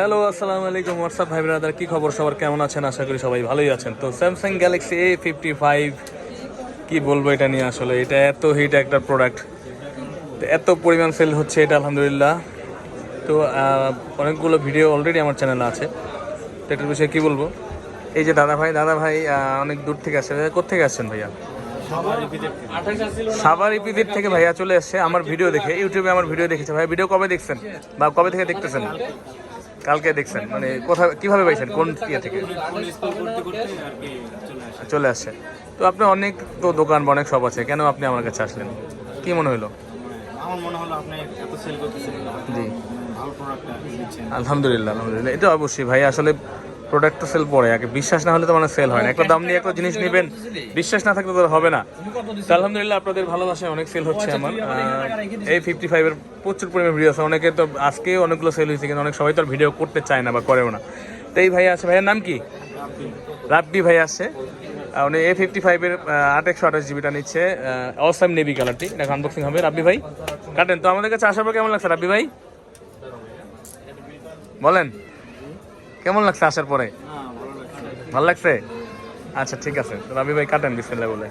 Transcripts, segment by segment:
Hello আসসালামু আলাইকুম WhatsApp ভাই ব্রাদার, কি খবর সবার? কেমন আছেন? আশা করি সবাই ভালোই আছেন। তো Samsung Galaxy A fifty five কি বলব এটা নিয়ে আসলে? এটা এত হিট একটা প্রোডাক্ট এত পরিমাণ সেল হচ্ছে এটা, আলহামদুলিল্লাহ। তো অনেকগুলো ভিডিও অলরেডি আমার চ্যানেলে আছে। তো এটার বিষয়ে কী বলব? এই যে দাদা ভাই দাদা ভাই অনেক দূর থেকে আসছে। কোথেকে আসছেন ভাইয়া? সাভার ইপিদের থেকে ভাইয়া চলে এসছে আমার ভিডিও দেখে, ইউটিউবে আমার ভিডিও দেখেছে। ভাই ভিডিও কবে দেখছেন? বা কবে থেকে দেখতেছেন? কালকে দেখছেন? মানে কোথায় কীভাবে পাইছেন? কোন ইয়ে থেকে? চলে আসছে। তো আপনি অনেক তো দোকান বা অনেক সব আছে কেন আপনি আমার কাছে আসলেন? কি মনে হলো? আমার মনে হলো আপনি এত সেল করতেছেন জি। আলহামদুলিল্লাহ আলহামদুলিল্লাহ। এটা অবশ্যই ভাই আসলে প্রোডাক্ট তো সেল পড়ে আগে বিশ্বাস না হলে তো মানে সেল হয় না। একটা দাম নিয়ে একটা জিনিস নেবেন, বিশ্বাস না থাকলে তো হবে না। আলহামদুলিল্লাহ আপনাদের ভালোবাসায় অনেক সেল হচ্ছে আমার। এই ফিফটি ফাইভের প্রচুর পরিমাণে ভিডিও আছে। অনেকে তো আজকে অনেকগুলো সেল হয়েছে, কিন্তু অনেক সবাই তো ভিডিও করতে চায় না বা করেও না। তো এই ভাই আছে, ভাইয়ের নাম কি? রাব্বি ভাই আছে। উনি এ ফিফটি ফাইভের আট একশো আঠাশ জিবিটা নিচ্ছে। অসাম নেভি কালারটি এটা আনবক্সিং হবে। রাব্বি ভাই, কাটেন। তো আমাদের কাছে আসার পর কেমন লাগছে রাব্বি ভাই? বলেন। কেমন লাগছে আসার পরে? হ্যাঁ ভালো লাগছে। আচ্ছা ঠিক আছে। রাবি ভাই কাটেন বিসমিল্লাহ বলে।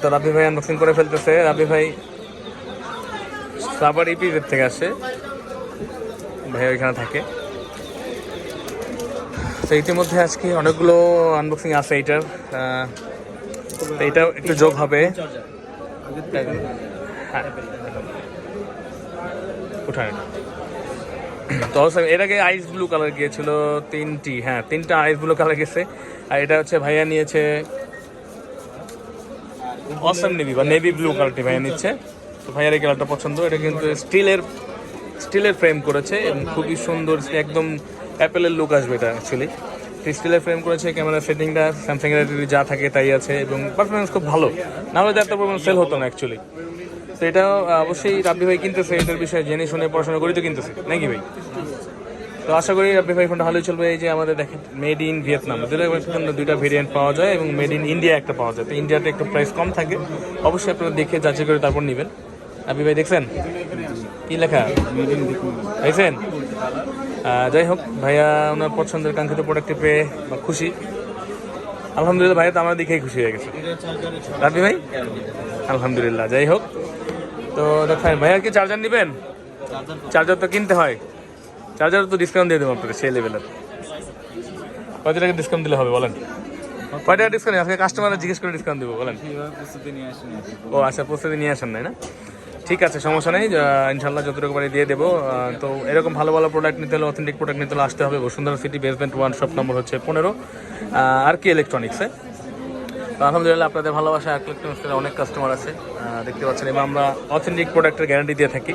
তো রাবি ভাই আনবক্সিং করে ফেলতেছে। রাবি ভাই সাবার ইপিজেড থেকে আসে। ভাই ওইখানে থাকে। তো ইতিমধ্যে আজকে অনেকগুলো আনবক্সিং আছে এইটার। তো এইটাও একটু যোগ হবে। হ্যাঁ। উঠায় তো এর আগে আইস ব্লু কালার গিয়েছিল তিনটি হ্যাঁ তিনটা আইস ব্লু কালার গেছে। আর এটা হচ্ছে ভাইয়া নিয়েছে অসম নেভি বা নেভি ব্লু কালারটি ভাইয়া নিচ্ছে। তো ভাইয়ার এই কালারটা পছন্দ, এটা কিন্তু স্টিলের স্টিলের ফ্রেম করেছে এবং খুবই সুন্দর, একদম অ্যাপেলের লুক আসবে এটা অ্যাকচুয়ালি স্টিলের ফ্রেম করেছে ক্যামেরা সেটিংটা স্যামসাং এর যা থাকে তাই আছে এবং পারফরমেন্স খুব ভালো। না হলে এত পরিমাণ সেল হতো না অ্যাকচুয়ালি তো এটা অবশ্যই রাব্বি ভাই কিনতেছে এটার বিষয়ে জেনে শুনে পড়াশোনা করি তো কিনতেছে, নাকি ভাই? তো আশা করি রাব্বি ভাই ফোনটা ভালোই চলবে, এই যে আমাদের দেখেন মেড ইন ভিয়েতনাম দুটো দুইটা ভেরিয়েন্ট পাওয়া যায় এবং মেড ইন ইন্ডিয়া একটা পাওয়া যায়। তো ইন্ডিয়াতে একটু প্রাইস কম থাকে, অবশ্যই আপনারা দেখে যাচাই করে তারপর নেবেন। রাব্বি ভাই দেখছেন? কি লেখা? দেখছেন? যাই হোক ভাইয়া ওনার পছন্দের কাঙ্ক্ষিত প্রোডাক্টটি পেয়ে বা খুশি। আলহামদুলিল্লাহ ভাইয়া তো আমার দিকেই খুশি হয়ে গেছে। রাব্বি ভাই? আলহামদুলিল্লাহ যাই হোক। তো দেখেন ভাইয়া কি চার্জার নেবেন? চার্জার তো কিনতে হয়। চার্জার তো ডিসকাউন্ট দিয়ে দেবো আপনাকে সেই লেভেলের কত টাকা ডিসকাউন্ট দিলে হবে বলেন? কয় টাকা ডিসকাউন্ট আজকে কাস্টমার জিজ্ঞেস করে ডিসকাউন্ট দেবো বলেন। ও আচ্ছা প্রস্তুতি নিয়ে আসেন নাই না? ঠিক আছে, সমস্যা নেই ইনশাল্লাহ যতটুকু পারি দিয়ে দেবো। তো এরকম ভালো ভালো প্রোডাক্ট নিতে হলে অথেন্টিক প্রোডাক্ট নিতে হলে আসতে হবে। Bashundhara city basement one shop number হচ্ছে পনেরো আর কি ইলেকট্রনিক্সে আলহামদুলিল্লাহ আপনাদের ভালোবাসা আর ইলেকট্রনিক্সের অনেক কাস্টমার আছে। দেখতে পাচ্ছেন এবং আমরা অথেন্টিক প্রোডাক্টের গ্যারান্টি দিয়ে থাকি।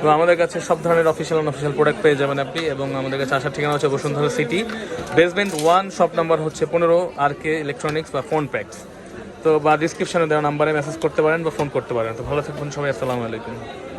তো আমাদের কাছে সব ধরনের অফিসিয়াল অফিসিয়াল প্রোডাক্ট পেয়ে যাবেন আপনি এবং আমাদের কাছে আসার ঠিকানা হচ্ছে Bashundhara city basement one shop number হচ্ছে পনেরো, আর কে ইলেকট্রনিক্স বা ফোন প্যাক্স তো বা ডিসক্রিপশনে দেওয়া নাম্বারে মেসেজ করতে পারেন বা ফোন করতে পারেন। তো ভালো থাকবেন সবাই, আসসালামু আলাইকুম।